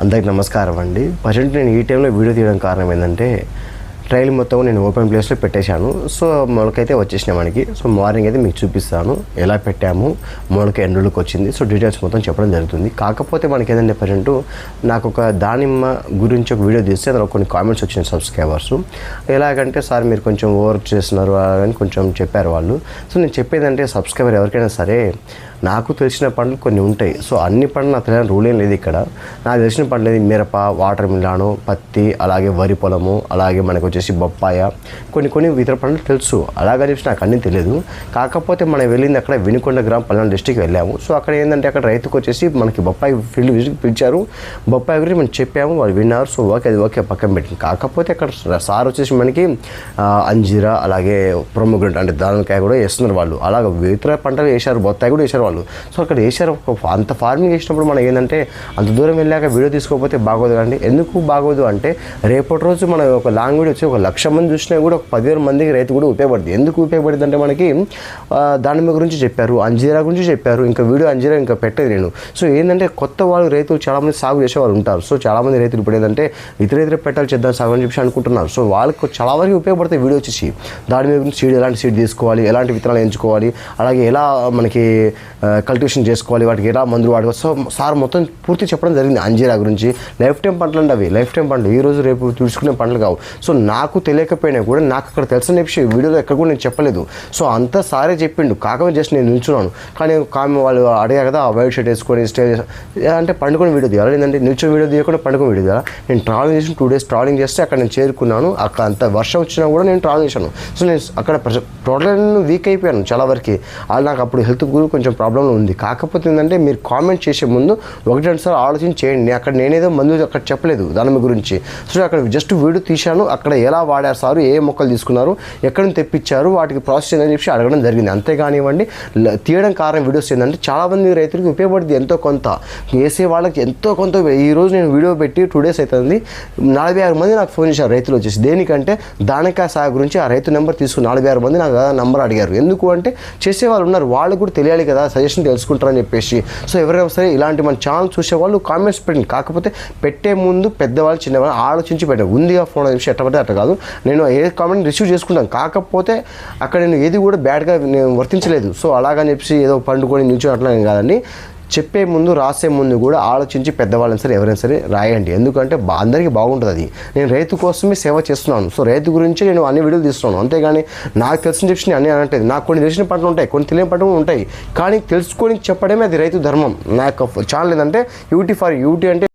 అందరికి నమస్కారం అండి. ప్రజెంట్ నేను ఈ టైంలో వీడియో తీయడం కారణం ఏంటంటే ట్రైల్ మొత్తం నేను ఓపెన్ ప్లేస్లో పెట్టేశాను. సో మొలకైతే వచ్చేసినాయి మనకి. సో మార్నింగ్ అయితే మీకు చూపిస్తాను. ఎలా పెట్టాము మొలక ఎండులోకి వచ్చింది. సో డీటెయిల్స్ మొత్తం చెప్పడం జరుగుతుంది. కాకపోతే మనకి ఏంటంటే ప్రజెంట్ నాకు ఒక దానిమ్మ గురించి ఒక వీడియో తీస్తే అందులో కొన్ని కామెంట్స్ వచ్చినాయి సబ్స్క్రైబర్స్. ఎలాగంటే సార్ మీరు కొంచెం ఓవర్ చేస్తున్నారు అని కొంచెం చెప్పారు వాళ్ళు. సో నేను చెప్పేదంటే సబ్స్క్రైబర్ ఎవరికైనా సరే నాకు తెలిసిన పండ్లు కొన్ని ఉంటాయి. సో అన్ని పండ్లు నాకు తెలియని రూల్ ఏం లేదు ఇక్కడ. నాకు తెలిసిన పండ్లు ఏది? మిరప వాటర్ మిలాను పత్తి అలాగే వరి పొలము అలాగే మనకు వచ్చేసి బొప్పాయ. కొన్ని కొన్ని ఇతర పండ్లు తెలుసు. అలాగని చెప్పి నాకు అన్నీ తెలియదు కాకపోతే మనం వెళ్ళింది అక్కడ వినుకొండ గ్రామ పల్నాడు డిస్టిక్ వెళ్ళాము. సో అక్కడ ఏంటంటే అక్కడ రైతుకు వచ్చేసి మనకి బొప్పాయి ఫీల్డ్ విజిట్ పిలిచారు. బొప్పాయి గురించి మనం చెప్పాము. వాళ్ళు విన్నారు. సో ఓకే అది ఓకే పక్కన పెట్టింది. కాకపోతే అక్కడ సార్ వచ్చేసి మనకి అంజీరా అలాగే ప్రొమోగ్రెంట్ అంటే దానికాయ కూడా వేస్తున్నారు వాళ్ళు. అలాగే ఇతర పంటలు వేశారు. బొత్తాయి కూడా వేశారు వాళ్ళు సో అక్కడ వేశారు అంత ఫార్మింగ్ చేసినప్పుడు మనం ఏంటంటే అంత దూరం వెళ్ళాక వీడియో తీసుకోకపోతే బాగోదు అండి ఎందుకు బాగోదు అంటే రేపటి రోజు మనం ఒక లాంగ్ వీడియో వచ్చి ఒక లక్ష మంది చూసినా కూడా ఒక పదివేల మందికి రైతు కూడా ఉపయోగపడుతుంది. ఎందుకు ఉపయోగపడుతుంది అంటే మనకి ఆ, దానిమ్మ గురించి చెప్పారు అంజీరా గురించి చెప్పారు ఇంకా వీడియో అంజీరా ఇంకా పెట్టేది నేను. సో ఏంటంటే కొత్త వాళ్ళు రైతులు చాలామంది సాగు చేసే వాళ్ళు ఉంటారు. సో చాలామంది రైతులు ఇప్పుడు ఏంటంటే ఇతర ఇతర పెట్టాలి చేద్దాం సాగు అని చెప్పి అనుకుంటున్నారు. సో వాళ్ళకి చాలా వరకు ఉపయోగపడతాయి వీడియో వచ్చేసి. దాని మీద గురించి సీడ్ ఎలాంటి సీడ్ తీసుకోవాలి ఎలాంటి విత్తనాలు ఎంచుకోవాలి అలాగే ఎలా మనకి కల్టివేషన్ చేసుకోవాలి వాటికి ఎలా మందులు వాడుకోవాలి సో సార్ మొత్తం పూర్తి చెప్పడం జరిగింది అంజీరా గురించి. లైఫ్ టైం పంటలు అండి అవి. లైఫ్ టైం పంటలు. ఈ రోజు రేపు చూసుకునే పంటలు కావు. సో నాకు తెలియకపోయినా కూడా నాకు అక్కడ తెలిసిన విషయం వీడియోలో ఎక్కడ కూడా నేను చెప్పలేదు. సో అంతా సారే చెప్పిండు. కాకపోతే జస్ట్ నేను నిల్చున్నాను. కానీ కామె వాళ్ళు అడిగా కదా వైట్ షర్ట్ వేసుకొని స్టే అంటే పండుకొని వీడియో తీయాలి? ఏంటంటే నిల్చొని వీడియో తీయకుండా పండుకొని వీడియో తీయాలి? నేను ట్రావెలింగ్ చేసి టూ డేస్ ట్రావెలింగ్ చేస్తే అక్కడ నేను చేరుకున్నాను. అక్కడ అంత వర్షం వచ్చినా కూడా నేను ట్రావెల్ చేశాను. సో నేను అక్కడ టోటల్ వీక్ అయిపోయాను చాలా వరకు. వాళ్ళు నాకు అప్పుడు హెల్త్ కూడా కొంచెం ప్రాబ్లం ఉంది. కాకపోతే ఏంటంటే మీరు కామెంట్ చేసే ముందు ఒకటి రెండుసార్లు ఆలోచన చేయండి. అక్కడ నేనేదో మందు అక్కడ చెప్పలేదు దాని గురించి. సో అక్కడ జస్ట్ వీడియో తీశాను. అక్కడ ఎలా వాడారు సారు? ఏ మొక్కలు తీసుకున్నారు? ఎక్కడ నుంచి తెప్పించారు? వాటికి ప్రాసెస్ ఏందని చెప్పి అడగడం జరిగింది. అంతేకానివ్వండి తీయడం కారణం వీడియోస్ ఏంటంటే చాలామంది రైతులకు ఉపయోగపడింది ఎంతో కొంత. వేసే వాళ్ళకి ఎంతో కొంత ఈరోజు నేను వీడియో పెట్టి టూ డేస్ అవుతుంది నలభై ఆరు మంది నాకు ఫోన్ చేశారు రైతులు వచ్చేసి. దేనికంటే దానికా సాగు గురించి ఆ రైతు నెంబర్ తీసుకుని నలభై ఆరు మంది నాకు నెంబర్ అడిగారు. ఎందుకు అంటే చేసే వాళ్ళు ఉన్నారు. వాళ్ళకు కూడా తెలియాలి కదా. సజెషన్ తెలుసుకుంటారని చెప్పేసి. సో ఎవరైనా సరే ఇలాంటి మన ఛానల్ చూసే వాళ్ళు కామెంట్స్ పెట్టండి. కాకపోతే పెట్టే ముందు పెద్దవాళ్ళు చిన్నవాళ్ళు ఆలోచించి పెట్టండి. ఉందిగా ఫోన్ అని చెప్పి ఎట్ట పడితే అట్ట కాదు. నేను ఏ కామెంట్ రిసీవ్ చేసుకుంటాను. కాకపోతే అక్కడ నేను ఏది కూడా బ్యాడ్గా నేను వర్తించలేదు. సో అలాగని చెప్పి ఏదో పండుకొని నిల్చొని అట్లా కాదండి. చెప్పే ముందు రాసే ముందు కూడా ఆలోచించి పెద్దవాళ్ళని సరే ఎవరైనా సరే రాయండి. ఎందుకంటే బా అందరికీ బాగుంటుంది అది. నేను రైతు కోసమే సేవ చేస్తున్నాను. సో రైతు గురించి నేను అన్ని వీడియోలు తీస్తున్నాను. అంతేగాని నాకు తెలిసిన చెప్పి అన్ని అనట్లేదు. నాకు కొన్ని తెలిసిన పంటలు ఉంటాయి కొన్ని తెలియని పంటలు ఉంటాయి. కానీ తెలుసుకొని చెప్పడమే అది రైతు ధర్మం. నా యొక్క ఛానల్ ఏంటంటే యూటీ ఫర్ యూటీ అంటే